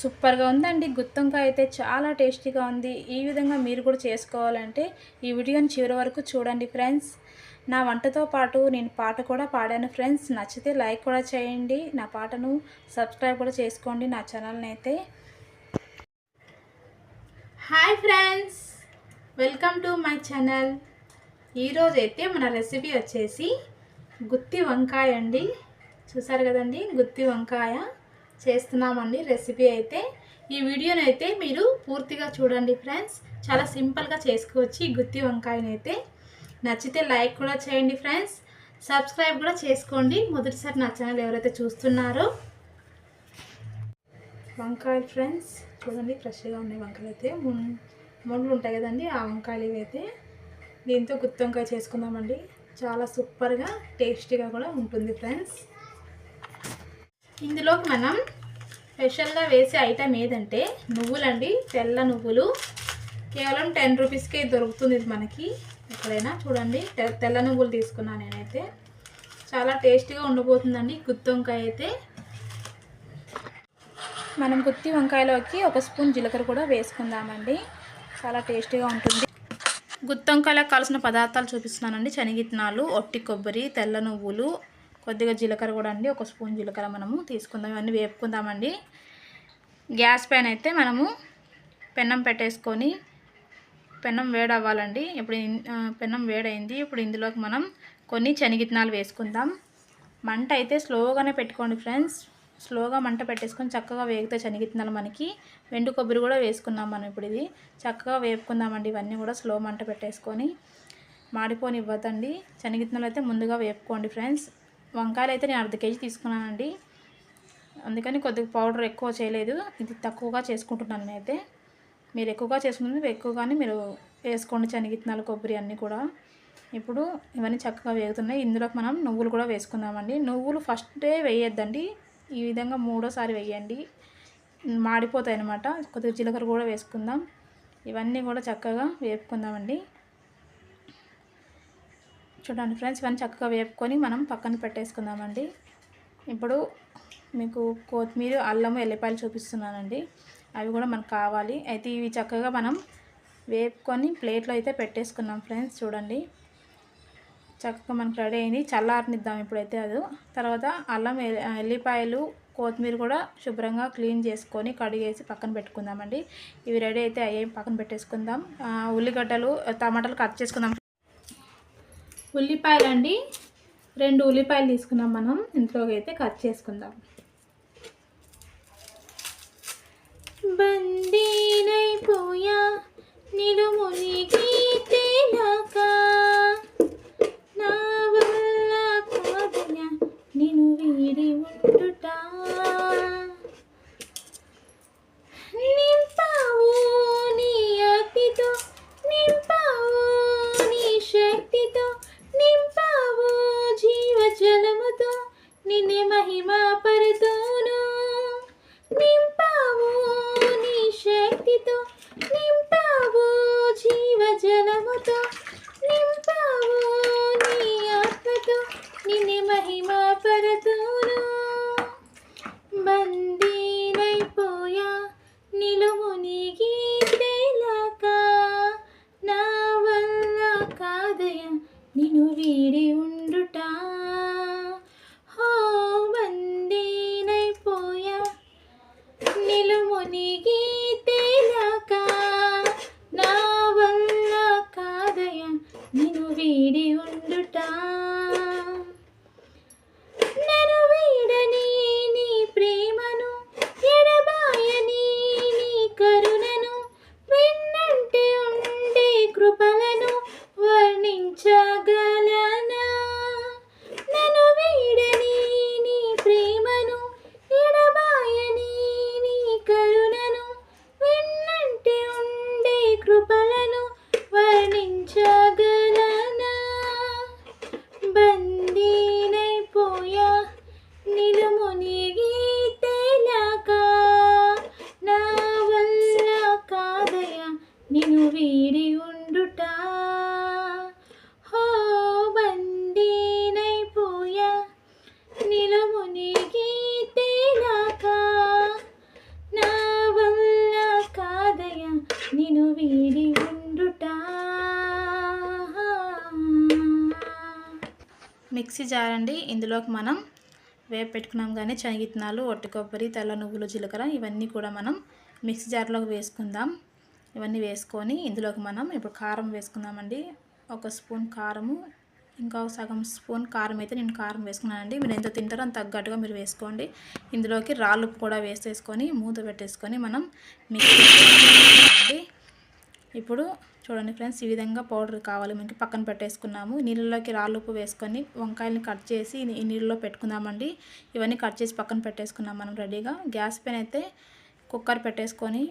సూపర్గా ఉందండి. గుత్తొంకాయ అయితే చాలా టేస్టీగా ఉంది. ఈ విధంగా మీరు కూడా చేసుకోవాలంటే ఈ వీడియోని చివరి వరకు చూడండి ఫ్రెండ్స్. నా వంటతో పాటు నేను పాట కూడా పాడాను ఫ్రెండ్స్. నచ్చితే లైక్ కూడా చేయండి. నా పాటను సబ్స్క్రైబ్ కూడా చేసుకోండి నా ఛానల్ని అయితే hi friends. Welcome to my channel. ఈరోజు అయితే మన రెసిపీ వచ్చేసి గుత్తి వంకాయ అండి. చూసారు కదండి? గుత్తి వంకాయ. చేస్తున్నామండి రెసిపీ అయితే. ఈ వీడియోని అయితే మీరు పూర్తిగా చూడండి ఫ్రెండ్స్. చాలా సింపుల్గా చేసుకోవచ్చు ఈ గుత్తి వంకాయని అయితే. నచ్చితే లైక్ కూడా చేయండి ఫ్రెండ్స్. సబ్స్క్రైబ్ కూడా చేసుకోండి. మొదటిసారి నా ఛానల్ ఎవరైతే చూస్తున్నారో. వంకాయలు ఫ్రెండ్స్ చూడండి ఫ్రెష్గా ఉన్నాయి వంకాయలు అయితే. మున్ ఉంటాయి కదండి ఆ వంకాయలు ఇవైతే దీంతో గుత్తి వంకాయ చేసుకుందామండి. చాలా సూపర్గా టేస్టీగా కూడా ఉంటుంది ఫ్రెండ్స్. ఇందులోకి మనం స్పెషల్గా వేసే ఐటమ్ ఏదంటే నువ్వులండి తెల్ల నువ్వులు. కేవలం టెన్ రూపీస్కే దొరుకుతుంది ఇది మనకి. ఎక్కడైనా చూడండి తె- తెల్ల నువ్వులు తీసుకున్నాను నేనైతే. చాలా టేస్టీగా ఉండబోతుందండి గుత్తి వంకాయ అయితే. మనం గుత్తి వంకాయలోకి ఒక స్పూన్ జీలకర్ర కూడా వేసుకుందామండి. చాలా టేస్టీగా ఉంటుంది. గుత్తి వంకాయలకు కావాల్సిన పదార్థాలు చూపిస్తున్నానండి. శనగిత్తనాలు ఒట్టి కొబ్బరి తెల్ల నువ్వులు కొద్దిగా జీలకర్ర కూడా అండి ఒక స్పూన్ జీలకర్ర మనము తీసుకుందాం. ఇవన్నీ వేపుకుందామండి. గ్యాస్ పైన అయితే మనము పెన్నం పెట్టేసుకొని పెన్నం వేడవ్వాలండి. ఇప్పుడు పెన్నం వేడైంది. ఇప్పుడు ఇందులోకి మనం కొన్ని శనగిత్తనాలు వేసుకుందాం. మంట అయితే స్లోగానే పెట్టుకోండి ఫ్రెండ్స్. స్లోగా మంట పెట్టేసుకొని చక్కగా వేగితే శనగిత్తనాలు మనకి. వెండు కొబ్బరి కూడా వేసుకున్నాం మనం ఇప్పుడు ఇది. చక్కగా వేపుకుందామండి ఇవన్నీ కూడా స్లో మంట పెట్టేసుకొని. మాడిపోని ఇవ్వద్దండి శనగిత్తనాలు అయితే ముందుగా వేపుకోండి ఫ్రెండ్స్. వంకాయలు అయితే నేను అర్ధ కేజీ తీసుకున్నానండి. అందుకని కొద్దిగా పౌడర్ ఎక్కువ చేయలేదు. ఇది తక్కువగా చేసుకుంటున్నాను నేనైతే. మీరు ఎక్కువగా చేసుకుంటే ఎక్కువగానే మీరు వేసుకోండి శనగిత్తనాలు కొబ్బరి అన్నీ కూడా. ఇప్పుడు ఇవన్నీ చక్కగా వేగుతున్నాయి. ఇందులోకి మనం నువ్వులు కూడా వేసుకుందామండి. నువ్వులు ఫస్టే వేయొద్దండి. ఈ విధంగా మూడోసారి వేయండి. మాడిపోతాయి అన్నమాట కొద్దిగా జీలకర్ర కూడా వేసుకుందాం. ఇవన్నీ కూడా చక్కగా వేపుకుందామండి. చూడండి ఫ్రెండ్స్ ఇవన్నీ చక్కగా వేపుకొని మనం పక్కన పెట్టేసుకుందామండి. ఇప్పుడు మీకు కొత్తిమీర అల్లం ఎల్లిపాయలు చూపిస్తున్నానండి. అవి కూడా మనకు కావాలి. అయితే ఇవి చక్కగా మనం వేపుకొని ప్లేట్లో అయితే పెట్టేసుకున్నాం ఫ్రెండ్స్ చూడండి. చక్కగా మనకు రెడీ అయింది. చల్లారనిద్దాం ఇప్పుడైతే అది. తర్వాత అల్లం ఎల్లిపాయలు కొత్తిమీర కూడా శుభ్రంగా క్లీన్ చేసుకొని కడిగేసి పక్కన పెట్టుకుందామండి. ఇవి రెడీ అయితే అయ్యాయి. పక్కన పెట్టేసుకుందాం. ఉల్లిగడ్డలు టమాటాలు కట్ చేసుకుందాం ఉల్లిపాయలు అండి రెండు ఉల్లిపాయలు తీసుకున్నాం మనం. ఇంట్లోకి అయితే కట్ చేసుకుందాం. బందీనైపోయా నిలుమునిక ಮುನಿಗೆ మిక్సీ జార్ అండి. ఇందులోకి మనం వేపు పెట్టుకున్నాం కానీ శనగిత్తనాలు ఒట్టి కొబ్బరి తెల్ల నువ్వులు జీలకర్ర ఇవన్నీ కూడా మనం మిక్సీ జార్లోకి వేసుకుందాం. ఇవన్నీ వేసుకొని ఇందులోకి మనం ఇప్పుడు కారం వేసుకుందామండి. ఒక స్పూన్ కారము ఇంకా సగం స్పూన్ కారం అయితే నేను కారం వేసుకున్నానండి. మీరు ఎంత తింటారో అంత తగ్గట్టుగా మీరు వేసుకోండి. ఇందులోకి రాళ్ళు కూడా వేసేసుకొని మూత పెట్టేసుకొని మనం మిక్సీ ఇప్పుడు చూడండి ఫ్రెండ్స్ ఈ విధంగా పౌడర్ కావాలి. మనకి పక్కన పెట్టేసుకున్నాము. నీళ్ళలోకి రాళ్ళుప్పు వేసుకొని వంకాయలని కట్ చేసి ఈ నీళ్ళలో పెట్టుకుందామండి. ఇవన్నీ కట్ చేసి పక్కన పెట్టేసుకున్నాం మనం రెడీగా. గ్యాస్ పైన అయితే కుక్కర్ పెట్టేసుకొని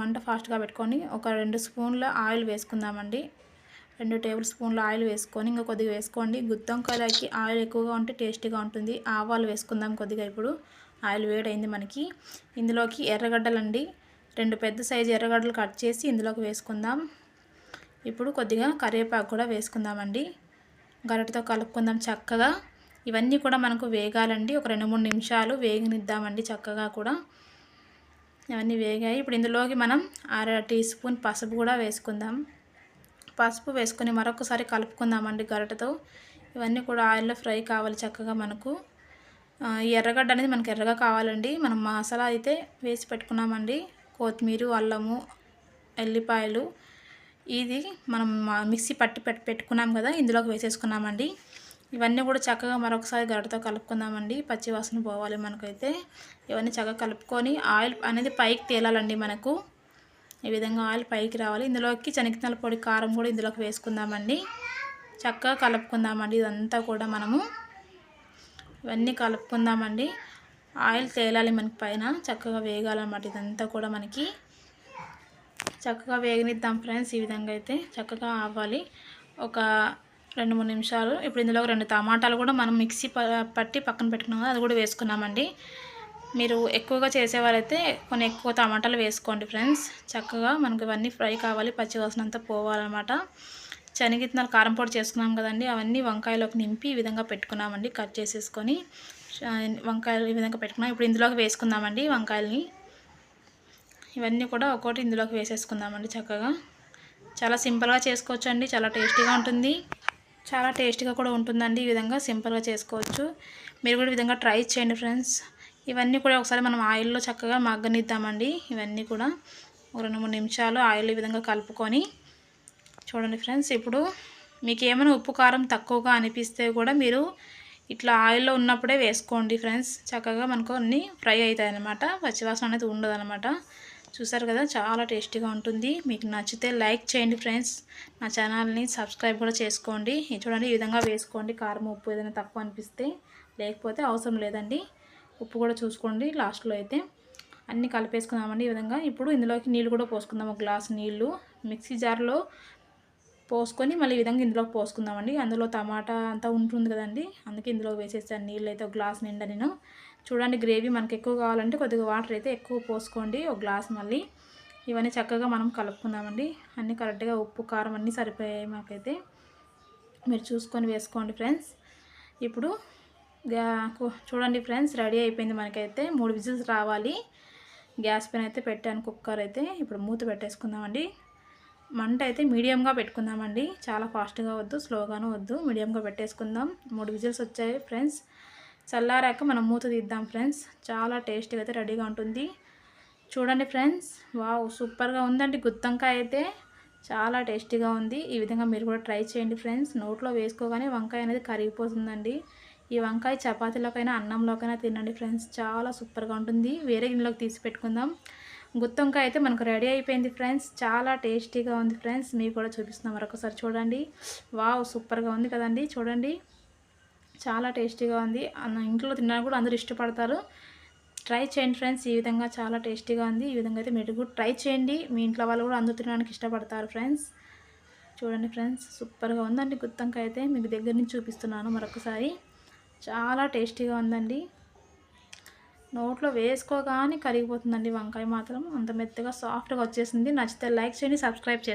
మంట ఫాస్ట్గా పెట్టుకొని ఒక రెండు స్పూన్ల ఆయిల్ వేసుకుందామండి. రెండు టేబుల్ స్పూన్ల ఆయిల్ వేసుకొని ఇంకా కొద్దిగా వేసుకోండి. గుత్తొంకాయలకి ఆయిల్ ఎక్కువగా ఉంటే టేస్టీగా ఉంటుంది. ఆవాలు వేసుకుందాం కొద్దిగా ఇప్పుడు. ఆయిల్ వేడైంది మనకి. ఇందులోకి ఎర్రగడ్డలండి. రెండు పెద్ద సైజు ఎర్రగడ్డలు కట్ చేసి ఇందులోకి వేసుకుందాం. ఇప్పుడు కొద్దిగా కరివేపాకు కూడా వేసుకుందామండి. గరిటతో కలుపుకుందాం చక్కగా. ఇవన్నీ కూడా మనకు వేగాలండి. ఒక రెండు మూడు నిమిషాలు వేగనిద్దామండి చక్కగా కూడా. ఇవన్నీ వేగాయి. ఇప్పుడు ఇందులోకి మనం అర టీ స్పూన్ పసుపు కూడా వేసుకుందాం. పసుపు వేసుకొని మరొకసారి కలుపుకుందామండి గరిటతో. ఇవన్నీ కూడా ఆయిల్లో ఫ్రై కావాలి చక్కగా మనకు. ఎర్రగడ్డ అనేది మనకు ఎర్రగా కావాలండి. మనం మసాలా అయితే వేసి పెట్టుకున్నామండి. కొత్తిమీర అల్లము ఎల్లిపాయలు. ఇది మనం మిక్సీ పట్టి పెట్టి పెట్టుకున్నాం కదా ఇందులోకి వేసేసుకున్నామండి. ఇవన్నీ కూడా చక్కగా మరొకసారి గరిటతో కలుపుకుందామండి. పచ్చి వాసన పోవాలి మనకైతే. ఇవన్నీ చక్కగా కలుపుకొని ఆయిల్ అనేది పైకి తేలాలండి మనకు. ఈ విధంగా ఆయిల్ పైకి రావాలి. ఇందులోకి శనగిత్తనాల పొడి కారం కూడా ఇందులోకి వేసుకుందామండి. చక్కగా కలుపుకుందామండి ఇదంతా కూడా మనము. ఇవన్నీ కలుపుకుందామండి. ఆయిల్ తేలాలి మనకి పైన. చక్కగా వేగాలన్నమాట ఇదంతా కూడా మనకి. చక్కగా వేగనిద్దాం ఫ్రెండ్స్ ఈ విధంగా అయితే. చక్కగా అవ్వాలి ఒక రెండు మూడు నిమిషాలు. ఇప్పుడు ఇందులో రెండు టమాటాలు కూడా మనం మిక్సీ పట్టి పక్కన పెట్టుకున్నాం అది కూడా వేసుకున్నామండి. మీరు ఎక్కువగా చేసేవారైతే కొన్ని ఎక్కువ టమాటాలు వేసుకోండి ఫ్రెండ్స్. చక్కగా మనకు ఇవన్నీ ఫ్రై కావాలి పచ్చివాసన అంతా పోవాలన్నమాట. శనగిత్తనాలు కారం పొడి చేసుకున్నాం కదండి అవన్నీ వంకాయలోకి నింపి ఈ విధంగా పెట్టుకున్నామండి కట్ చేసేసుకొని. వంకాయలు ఈ విధంగా పెట్టుకున్నాం. ఇప్పుడు ఇందులోకి వేసుకుందామండి వంకాయలని. ఇవన్నీ కూడా ఒక్కోటి ఇందులోకి వేసేసుకుందామండి చక్కగా. చాలా సింపుల్గా చేసుకోవచ్చు అండి చాలా టేస్టీగా ఉంటుంది. చాలా టేస్టీగా కూడా ఉంటుందండి. ఈ విధంగా సింపుల్గా చేసుకోవచ్చు. మీరు కూడా ఈ విధంగా ట్రై చేయండి ఫ్రెండ్స్. ఇవన్నీ కూడా ఒకసారి మనం ఆయిల్లో చక్కగా మగ్గనిద్దామండి. ఇవన్నీ కూడా ఒక రెండు మూడు నిమిషాలు ఆయిల్ ఈ విధంగా కలుపుకొని చూడండి ఫ్రెండ్స్. ఇప్పుడు మీకు ఏమైనా ఉప్పు కారం తక్కువగా అనిపిస్తే కూడా మీరు ఇట్లా ఆయిల్లో ఉన్నప్పుడే వేసుకోండి ఫ్రెండ్స్. చక్కగా మనకు అన్నీ ఫ్రై అవుతాయి అనమాట పచ్చివాసన అనేది ఉండదు అనమాట చూసారు కదా చాలా టేస్టీగా ఉంటుంది. మీకు నచ్చితే లైక్ చేయండి ఫ్రెండ్స్. నా ఛానల్ని సబ్స్క్రైబ్ కూడా చేసుకోండి. చూడండి ఈ విధంగా వేసుకోండి. కారం ఉప్పు ఏదైనా తక్కువ అనిపిస్తే లేకపోతే అవసరం లేదండి. ఉప్పు కూడా చూసుకోండి లాస్ట్లో అయితే. అన్నీ కలిపేసుకుందామండి ఈ విధంగా. ఇప్పుడు ఇందులోకి నీళ్ళు కూడా పోసుకుందాం. ఒక గ్లాస్ నీళ్ళు. మిక్సీ జార్లో పోసుకొని మళ్ళీ ఈ విధంగా ఇందులోకి పోసుకుందామండి. అందులో టమాటా అంతా ఉంటుంది కదండి. అందుకే ఇందులో వేసేసాను. నీళ్ళు అయితే ఒక గ్లాస్ నిండా నేను. చూడండి గ్రేవీ మనకి ఎక్కువ కావాలంటే కొద్దిగా వాటర్ అయితే ఎక్కువ పోసుకోండి. ఒక గ్లాస్ మళ్ళీ. ఇవన్నీ చక్కగా మనం కలుపుకుందామండి. అన్నీ కరెక్ట్గా ఉప్పు కారం అన్నీ సరిపోయాయి మాకైతే. మీరు చూసుకొని వేసుకోండి ఫ్రెండ్స్. ఇప్పుడు చూడండి ఫ్రెండ్స్ రెడీ అయిపోయింది మనకైతే. మూడు విజిల్స్ రావాలి. గ్యాస్ పైన అయితే పెట్టాను కుక్కర్ అయితే. ఇప్పుడు మూత పెట్టేసుకుందామండి. మంట అయితే మీడియంగా పెట్టుకుందామండి. చాలా ఫాస్ట్గా వద్దు స్లోగాను వద్దు. మీడియంగా పెట్టేసుకుందాం. మూడు విజిల్స్ వచ్చాయి ఫ్రెండ్స్. చల్లారాక మనం మూత తీద్దాం ఫ్రెండ్స్. చాలా టేస్టీగా అయితే రెడీగా ఉంటుంది. చూడండి ఫ్రెండ్స్. వావ్ సూపర్గా ఉందండి గుత్తంకాయ అయితే. చాలా టేస్టీగా ఉంది. ఈ విధంగా మీరు కూడా ట్రై చేయండి ఫ్రెండ్స్. నోట్లో వేసుకోగానే వంకాయ అనేది కరిగిపోతుందండి. ఈ వంకాయ చపాతీలోకైనా అన్నంలోకైనా తినండి ఫ్రెండ్స్. చాలా సూపర్గా ఉంటుంది. వేరే గిన్నెలోకి తీసి పెట్టుకుందాం. గుత్తొంకాయ అయితే మనకు రెడీ అయిపోయింది ఫ్రెండ్స్. చాలా టేస్టీగా ఉంది ఫ్రెండ్స్. మీకు కూడా చూపిస్తున్నాం మరొకసారి చూడండి. వావ్ సూపర్గా ఉంది కదండి. చూడండి. చాలా టేస్టీగా ఉంది. ఇంట్లో తినడానికి కూడా అందరూ ఇష్టపడతారు. ట్రై చేయండి ఫ్రెండ్స్. ఈ విధంగా చాలా టేస్టీగా ఉంది. ఈ విధంగా అయితే మీరు కూడా ట్రై చేయండి. మీ ఇంట్లో వాళ్ళు కూడా అందరూ తినడానికి ఇష్టపడతారు ఫ్రెండ్స్. చూడండి ఫ్రెండ్స్. సూపర్గా ఉందండి గుత్తంకాయ అయితే. మీకు దగ్గర నుంచి చూపిస్తున్నాను మరొకసారి. చాలా టేస్టీగా ఉందండి. నోట్లో వేసుకోగానే కరిగిపోతుందండి వంకాయ మాత్రం. అంత మెత్తగా సాఫ్ట్గా వచ్చేసింది. నచ్చితే లైక్ చేయండి సబ్స్క్రైబ్ చేసుకోండి